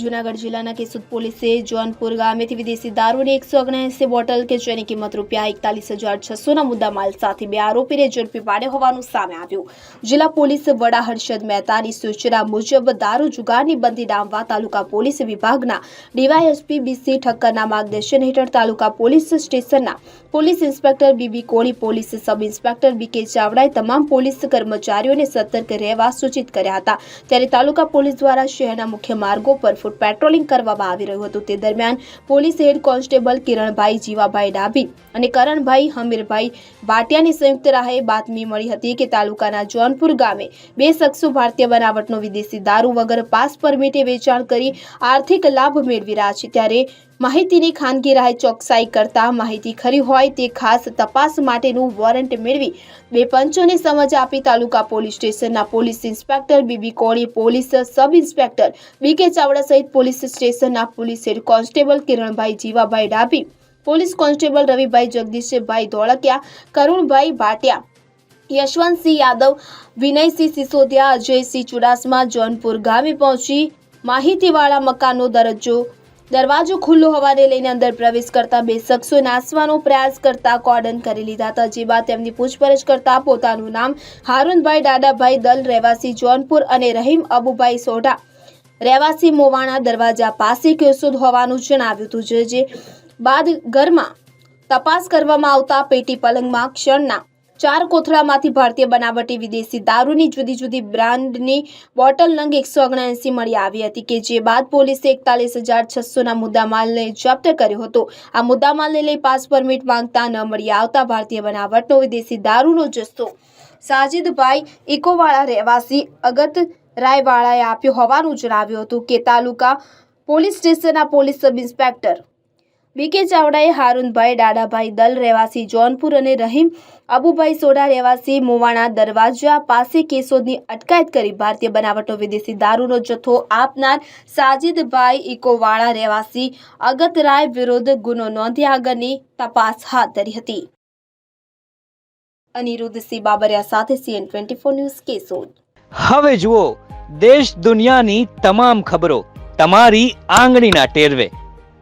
જૂનાગઢ જિલ્લાના કેસુદ પોલીસે જોનપુર ગામેથી વિદેશી દારૂની એકસો ઓગણએંસી બોટલ કે જેની કિંમત રૂપિયા એકતાલીસ હજાર છસોના મુદ્દામાલ સાથે બે આરોપીને ઝડપી પાડ્યો હોવાનું સામે આવ્યું. જિલ્લા પોલીસ વડા હર્ષદ મહેતાની સૂચના મુજબ દારૂ જુગારની બંદી ડામવા તાલુકા પોલીસ વિભાગના ડીવાયએસપી બીસી ઠક્કરના માર્ગદર્શન હેઠળ તાલુકા પોલીસ સ્ટેશનના police inspector BB Koli, police સબ ઇન્સ્પેક્ટર બીકે ચાવડાએ તમામ પોલીસ કર્મચારીઓને સતર્ક રહેવા સૂચિત કર્યા હતા. ત્યારે તાલુકા પોલીસ દ્વારા શહેરના મુખ્ય માર્ગો પર ફૂટ પેટ્રોલિંગ કરવામાં આવી રહ્યું હતું. તે દરમિયાન police head constable Kiranbhai Jivabhai Dabhi અને કરણભાઈ હમીરભાઈ ભાટિયાની સંયુક્ત રાહે બાતમી મળી હતી કે તાલુકાના જોનપુર ગામે બે શખ્સો ભારતીય બનાવટનો વિદેશી દારૂ વગર પાસ પરમિટે વેચાણ કરી આર્થિક લાભ મેળવી રહ્યા છે. ત્યારે માહિતીની ખાનગી રાહે ચોકસાઈ કરતા માહિતી ખરી હોય તે ખાસ તપાસ માટેનું વોરંટ મેળવી બે પંચોને સમજ આપી તાલુકા પોલીસ સ્ટેશનના police inspector BB Koli, police સબ ઇન્સ્પેક્ટર બીકે ચાવડા સહિત પોલીસ સ્ટેશનના police head constable Kiranbhai Jivabhai Dabhi, police constable Ravibhai Jagdishbhai Dholakiya, Karunbhai Bhatia, Yashwantsinh Yadav, Vinaysinh Sisodiya, Ajaysinh Chudasama, Jonpur ગામે પહોંચી માહિતીવાળા મકાનનો દરજ્જો દરવાજો ખુલ્લો હોવાને લઈને અંદર પ્રવેશ કરતા બે શખ્સો નાસવાનો પ્રયાસ કરતા કોર્ડન કરી લીધા હતા, જે બાદ તેમની પૂછપરછ કરતા પોતાનું નામ હારૂનભાઈ દાદાભાઈ દલ રહેવાસી જોનપુર અને રહીમ અબુભાઈ સોઢા રહેવાસી મોવાણા દરવાજા પાસે કેસુદ હોવાનું જણાવ્યું હતું જે બાદ ઘરમાં તપાસ કરવામાં આવતા પેટી પલંગમાં ક્ષણના ચાર કોથળામાંથી ભારતીય બનાવટી વિદેશી દારૂની જુદી જુદી બ્રાન્ડની બોટલ નંગ એકસો ઓગણએંસી મળી આવી હતી કે જે બાદ પોલીસે એકતાલીસ હજાર છસોના મુદ્દામાલને જપ્ત કર્યો હતો. આ મુદ્દામાલને લઈ પાસ પરમિટ માંગતા ન મળી આવતા ભારતીય બનાવટનો વિદેશી દારૂનો જથ્થો સાજિદભાઈ ઇકોવાળા રહેવાસી અગત રાયવાળાએ આપ્યો હોવાનું જણાવ્યું હતું કે તાલુકા પોલીસ સ્ટેશનના પોલીસ સબ ઇન્સ્પેક્ટર બીકે ચાવડાએ હારૂનભાઈ દાડાભાઈ દલ રહેવાસી જોનપુર અને રહીમ અબુભાઈ સોડા રહેવાસી મોવાણા દરવાજા પાસે કેસોદની અટકાયત કરી ભારતીય બનાવટનો વિદેશી દારૂનો જથ્થો આપનાર સાજિદભાઈ ઇકોવાળા રહેવાસી અગતરાય વિરુદ્ધ ગુનો નોંધી આગળની તપાસ હાથ ધરી હતી. અનિરુદ્ધ સી. બાબરિયા સાથે CN twenty four news Keshod. હવે જુઓ, દેશ દુનિયાની તમામ ખબરો તમારી આંગળીના ટેરવે.